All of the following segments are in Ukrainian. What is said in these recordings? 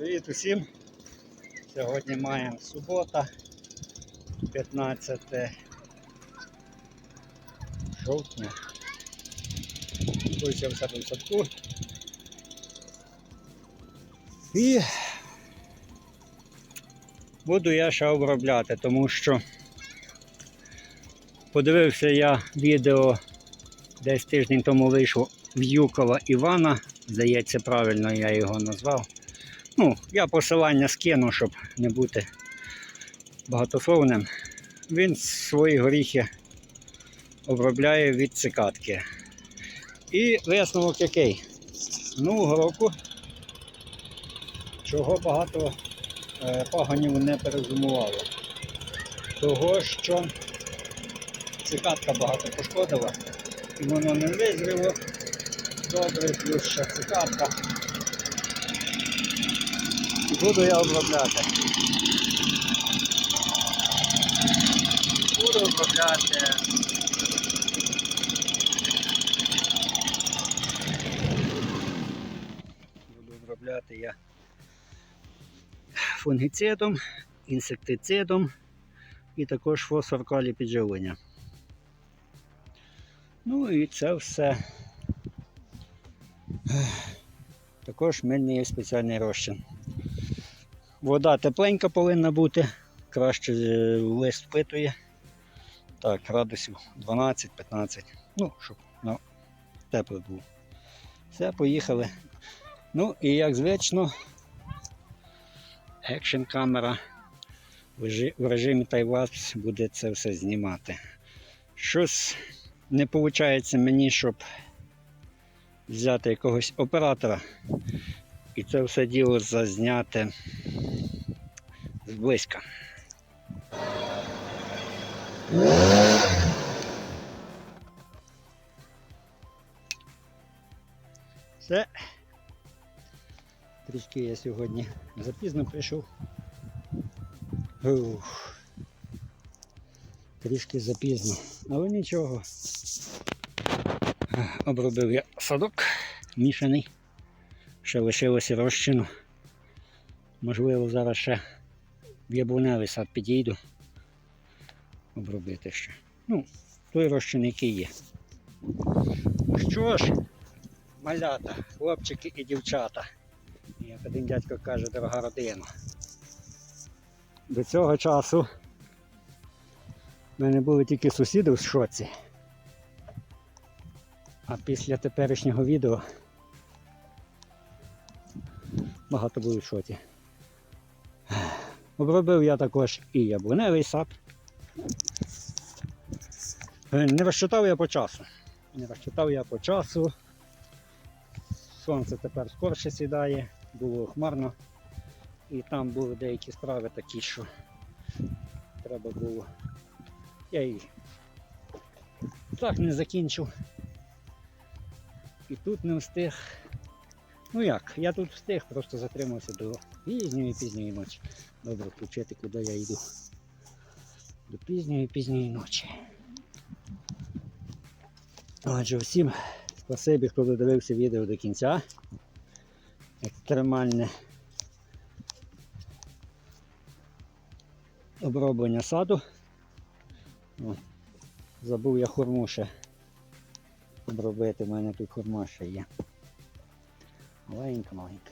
Привіт усім! Сьогодні маємо субота, 15 жовтня. Ось я в себе в садку. І буду я ще обробляти, тому що подивився я відео десь тиждень тому вийшло В'юкова Івана. Здається, правильно я його назвав. Ну, я посилання скину, щоб не бути багатословним. Він свої горіхи обробляє від цикатки. І висновок який? Минулого року, чого багато е, паганів не перезимувало. Того, що цикатка багато пошкодила, і воно не визріло. Добре, плюс ще цикатка. Буду я обробляти. Буду обробляти. Буду обробляти я фунгіцидом, інсектицидом і також фосфор калій підживлення. Ну і це все. Також мильний спеціальний розчин. Вода тепленька повинна бути, краще е, лист впитує. Так, градусів 12-15. Ну, щоб ну, теплий був. Все, поїхали. Ну і як звично, екшн камера в режимі таймлапс буде це все знімати. Щось не виходить мені, щоб взяти якогось оператора і це все діло зазняти зблизька. Все. Трішки я сьогодні запізно прийшов. Ух. Трішки запізно, але нічого. Обробив я садок мішаний. Ще лишилося розчину. Можливо, зараз ще в яблуневий сад підійду. Обробити ще. Ну, той розчин, який є. Ну що ж, малята, хлопчики і дівчата. Як один дядько каже, дорога родина. До цього часу в мене були тільки сусіди в шоці. А після теперішнього відео багато були в шоці. Обробив я також і яблуневий сад. Е, Не розчитав я по часу. Не розчитав я по часу. Сонце тепер скорше сідає, було хмарно. І там були деякі справи такі, що треба було. Я її так не закінчив. І тут не встиг. Ну як, я тут встиг, просто затримався до пізньої пізньої ночі. Добре, включити, куди я йду. До пізньої пізньої ночі. Отже, всім спасибі, хто додивився відео до кінця. Екстремальне оброблення саду. О, забув я хурму ще обробити, в мене тут хурма ще є. Маленька, маленька.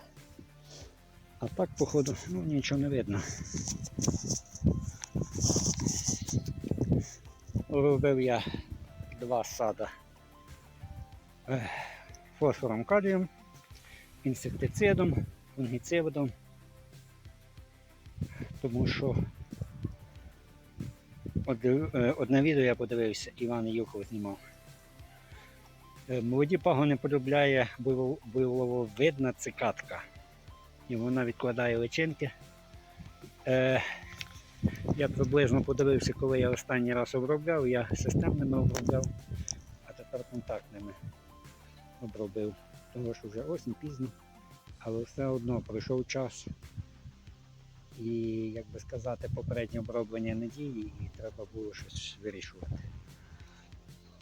А так, походу, ну нічого не видно. Робив я два сада фосфором калієм, інсектицидом, фунгіцидом, тому що е, одне відео я подивився, Іван Юхов знімав. Е, Молоді пагони полюбляє биловидна цикатка. І вона відкладає личинки. Е, я приблизно подивився, коли я останній раз обробляв, я системними обробляв, а тепер контактними обробив. Тому що вже осінь пізно, але все одно пройшов час. І, як би сказати, попереднє оброблення недії і треба було щось вирішувати.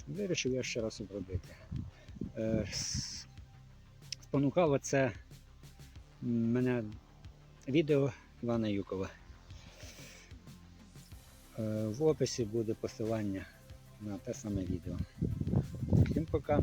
Вирішив я ще раз обробити. Е, Спонукало це мене відео Івана Юкова. Е, В описі буде посилання на те саме відео. Всім пока.